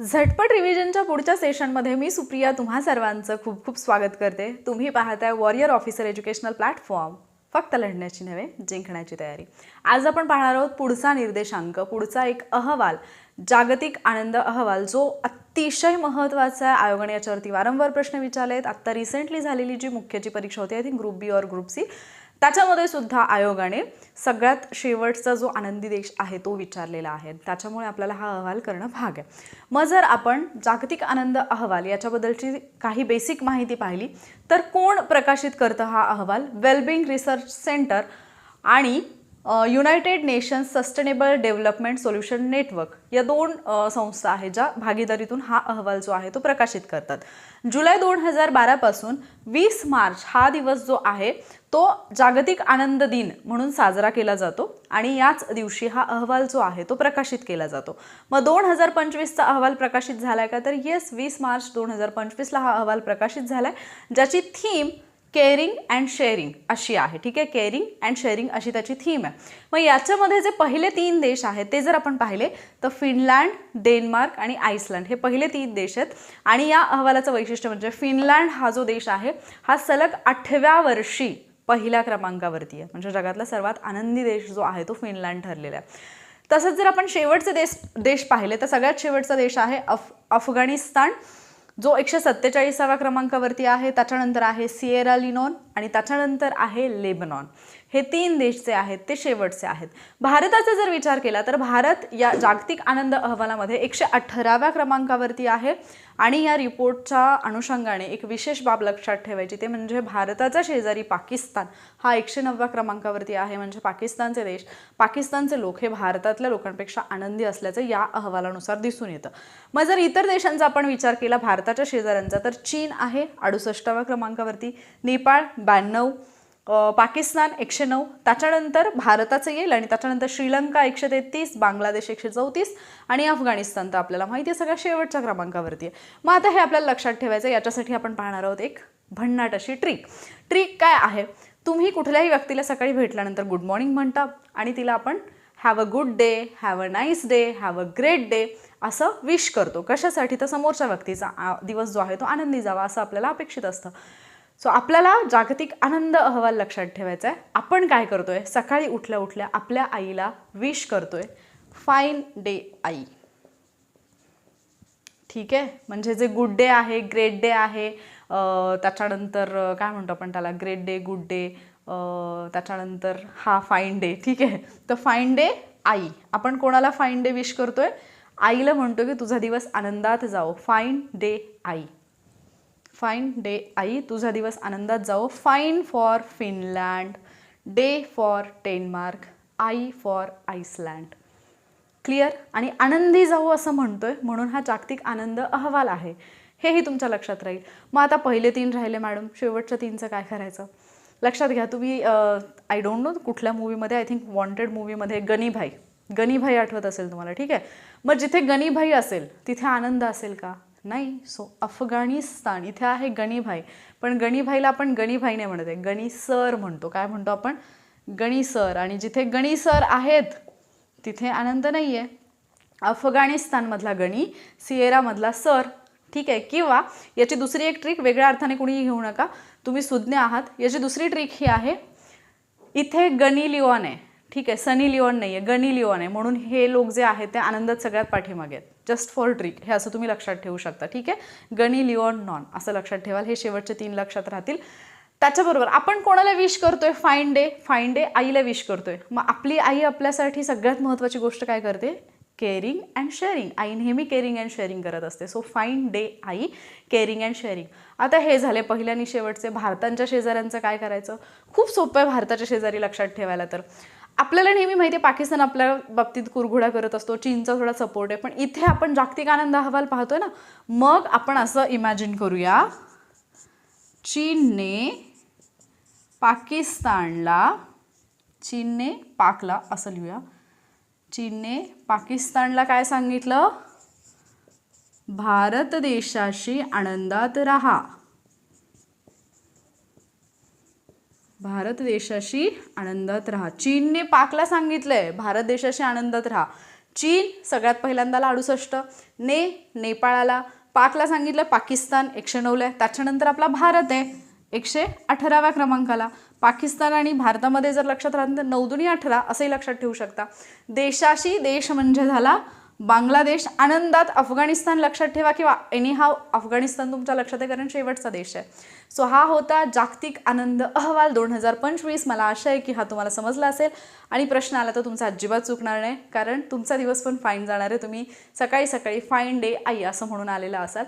झटपट रिव्हिजनच्या पुढच्या सेशनमध्ये मी सुप्रिया तुम्हा सर्वांचं खूप खूप स्वागत करते. तुम्ही पाहताय वॉरियर ऑफिसर एज्युकेशनल प्लॅटफॉर्म फक्त लढण्याची नव्हे जिंकण्याची तयारी. आज आपण पाहणार आहोत पुढचा निर्देशांक पुढचा एक अहवाल जागतिक आनंद अहवाल जो अतिशय महत्त्वाचा आहे. आयोगाने याच्यावरती वारंवार प्रश्न विचारले आहेत आत्ता रिसेंटली झालेली जी मुख्यची परीक्षा होती आय थिंक ग्रुप बी और ग्रुप सी त्याच्यामध्ये सुद्धा आयोगाने सगळ्यात शेवटचा जो आनंदी देश आहे तो विचारलेला आहे. त्याच्यामुळे आपल्याला हा अहवाल करणं भाग आहे. मग जर आपण जागतिक आनंद अहवाल याच्याबद्दलची काही बेसिक माहिती पाहिली तर कोण प्रकाशित करतं हा अहवाल? वेलबिंग रिसर्च सेंटर आणि United Nations sustainable development solution network या दोन संस्था आहेत ज्या भागीदारीतून हा अहवाल जो आहे तो प्रकाशित करतात. जुलै दोन हजार बारापासून वीस मार्च हा दिवस जो आहे तो जागतिक आनंद दिन म्हणून साजरा केला जातो आणि याच दिवशी हा अहवाल जो आहे तो प्रकाशित केला जातो. मग दोन हजार पंचवीसचा अहवाल प्रकाशित झाला आहे का? तर येस वीस मार्च दोन हजार पंचवीसला हा अहवाल प्रकाशित झाला आहे ज्याची थीम केअरिंग अँड शेअरिंग अशी आहे. ठीक आहे? केअरिंग अँड शेअरिंग अशी त्याची थीम आहे. मग याच्यामध्ये जे पहिले तीन देश आहेत ते जर आपण पाहिले तर फिनलँड डेन्मार्क आणि आईसलँड हे पहिले तीन देश आहेत. आणि या अहवालाचं वैशिष्ट्य म्हणजे फिनलँड हा जो देश आहे हा सलग आठव्या वर्षी पहिल्या क्रमांकावरती आहे. म्हणजे जगातला सर्वात आनंदी देश जो आहे तो फिनलँड ठरलेला आहे. तसंच जर आपण शेवटचे देश देश पाहिले तर सगळ्यात शेवटचा देश आहे अफ अफगाणिस्तान. जो एकशे सत्तेचाळीसाव्या क्रमांकावरती आहे त्याच्यानंतर आहे सिएरा लिनॉन आणि त्याच्यानंतर आहे लेबनॉन. हे तीन देश जे आहेत ते शेवटचे आहेत. भारताचा जर विचार केला तर भारत या जागतिक आनंद अहवालामध्ये एकशे अठराव्या क्रमांकावरती आहे आणि या रिपोर्टच्या अनुषंगाने एक विशेष बाब लक्षात ठेवायची ते म्हणजे भारताचा शेजारी पाकिस्तान. हा एकशे नवव्या क्रमांकावरती आहे म्हणजे पाकिस्तानचे देश. पाकिस्तानचे लोक हे भारतातल्या लोकांपेक्षा आनंदी असल्याचं या अहवालानुसार दिसून येतं. मग जर इतर देशांचा आपण विचार केला भारताच्या शेजाऱ्यांचा तर चीन आहे अडुसष्टाव्या क्रमांकावरती. नेपाळ ब्याण्णव पाकिस्तान एकशे नऊ त्याच्यानंतर भारताचं येईल आणि त्याच्यानंतर श्रीलंका एकशे तेहतीस बांगलादेश एकशे चौतीस आणि अफगाणिस्तान. तर आपल्याला माहिती आहे सगळ्या शेवटच्या क्रमांकावरती आहे. मग आता हे आपल्याला लक्षात ठेवायचं याच्यासाठी आपण पाहणार आहोत एक भन्नाट अशी ट्रिक ट्रिक काय आहे? तुम्ही कुठल्याही व्यक्तीला सकाळी भेटल्यानंतर गुड मॉर्निंग म्हणता आणि तिला आपण have a good day have a nice day have a great day असं विश करतो. कशासाठी? तर समोरच्या व्यक्तीचा आ, दिवस जो आहे तो आनंदी जावा असं आपल्याला अपेक्षित असतं. सो आपल्याला जागतिक आनंद अहवाल लक्षात ठेवायचा आहे आपण काय करतोय? सकाळी उठल्या उठल्या आपल्या आईला विश करतोय. फाईन डे आई. ठीक? आहे म्हणजे जे गुड डे आहे ग्रेट डे आहे त्याच्यानंतर काय म्हणतो आपण त्याला? ग्रेट डे गुड डे त्याच्यानंतर हा फाईन डे ठीक? आहे तर फाईन डे आई. आपण कोणाला फाईन डे विश करतोय? आईला म्हणतो की तुझा दिवस आनंदात जाओ. फाईन डे आई. फाईन डे आई तुझा दिवस आनंदात जाओ fine for Finland day for Denmark I for Iceland clear आणि आनंदी जाऊ असं म्हणतोय म्हणून हा जागतिक आनंद अहवाल आहे. हेही तुमच्या लक्षात राहील. मग आता पहिले तीन राहिले मॅडम. शेवटच्या तीनचं काय करायचं? लक्षात घ्या तुम्ही आय डोंट नो कुठल्या मूवीमध्ये आय थिंक वॉन्टेड मूवीमध्ये गनीभाई गनीभाई आठवत असेल तुम्हाला ठीक आहे? मग जिथे गनीभाई असेल तिथे आनंद असेल का? नाही सो अफगाणिस्तान. इथे आहे गणीभाई. पण गणीभाईला आपण गणीभाई नाही म्हणत आहे गणी सर म्हणतो. काय म्हणतो आपण? गणी सर आणि जिथे गणी सर आहेत तिथे आनंद नाही आहे अफगाणिस्तानमधला गणी सिएरामधला सर. ठीक आहे? किंवा याची दुसरी एक ट्रिक वेगळ्या अर्थाने कुणीही घेऊ नका. तुम्ही सुज्ञ आहात. याची दुसरी ट्रिक ही आहे इथे गनी लिओन आहे ठीक आहे सनी लिओन नाही आहे गनी लिओन आहे. म्हणून हे लोक जे आहेत ते आनंदात सगळ्यात पाठीमागे आहेत. जस्ट फॉर ट्रिक हे असं तुम्ही लक्षात ठेवू शकता. ठीक आहे? गनी लिओन नॉन. असं लक्षात ठेवाल. हे शेवटचे तीन लक्षात राहतील. त्याच्याबरोबर आपण कोणाला विश करतोय? फाईन डे फाईन डे आईला विश करतोय. मग आपली आई आपल्यासाठी सगळ्यात महत्त्वाची गोष्ट काय करते? केअरिंग अँड शेअरिंग आई नेहमी केअरिंग अँड शेअरिंग करत असते. सो फाईन डे आई केअरिंग अँड शेअरिंग आता हे झाले पहिल्या आणि शेवटचे. भारतांच्या शेजाऱ्यांचं काय करायचं? खूप सोपं आहे भारताच्या शेजारी लक्षात ठेवायला तर. आपल्याला नेहमी माहिती आहे पाकिस्तान आपल्या बाबतीत कुरघोडा करत असतो चीनचा थोडा सपोर्ट आहे. पण इथे आपण जागतिक आनंद अहवाल पाहतोय ना मग आपण असं इमॅजिन करूया चीनने पाकिस्तानला चीनने पाकला असं लिहूया. चीनने पाकिस्तानला काय सांगितलं? भारत देशाशी आनंदात राहा. भारत देशाशी आनंदात राहा. चीनने पाकला सांगितलंय भारत देशाशी आनंदात राहा. चीन सगळ्यात पहिल्यांदाला अडुसष्ट ने नेपाळाला पाकला सांगितलं पाकिस्तान एकशे नऊला आहे. त्याच्यानंतर आपला भारत आहे एकशे अठराव्या क्रमांकाला. पाकिस्तान आणि भारतामध्ये जर लक्षात राहत तर नऊ दुनी अठरा असंही लक्षात ठेवू शकता. देशाशी देश म्हणजे झाला बांगलादेश आनंदात अफगाणिस्तान लक्षात ठेवा किंवा एनी हाव अफगाणिस्तान तुमच्या लक्षात आहे कारण शेवटचा देश आहे. सो हा होता जागतिक आनंद अहवाल दोन हजार पंचवीस. मला आशा आहे की हा तुम्हाला समजला असेल. आणि प्रश्न आला तर तुमचा अजिबात चुकणार नाही कारण तुमचा दिवस पण फाईन जाणार आहे. तुम्ही सकाळी सकाळी फाईन डे आई असं म्हणून आलेला असाल.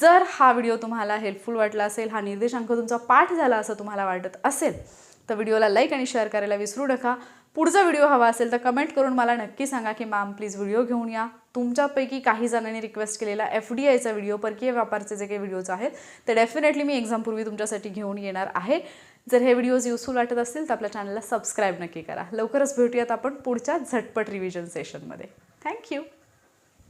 जर हा व्हिडिओ तुम्हाला हेल्पफुल वाटला असेल हा निर्देशांक तुमचा पाठ झाला असं तुम्हाला वाटत असेल तर व्हिडिओला लाईक आणि शेअर करायला विसरू नका. पुढचा व्हिडिओ हवा असेल तर कमेंट करून मला नक्की सांगा की मॅम प्लीज व्हिडिओ घेऊन या. तुमच्यापैकी काही जणांनी रिक्वेस्ट केलेला एफ डी आयचा व्हिडिओ परकीय व्यापारचे जे काही व्हिडिओज आहेत ते डेफिनेटली मी एक्झामपूर्वी तुमच्यासाठी घेऊन येणार आहे. जर हे व्हिडिओज युजफुल वाटत असतील तर आपल्या चॅनलला सबस्क्राईब नक्की करा. लवकरच भेटूयात आपण पुढच्या झटपट रिव्हिजन सेशनमध्ये थँक्यू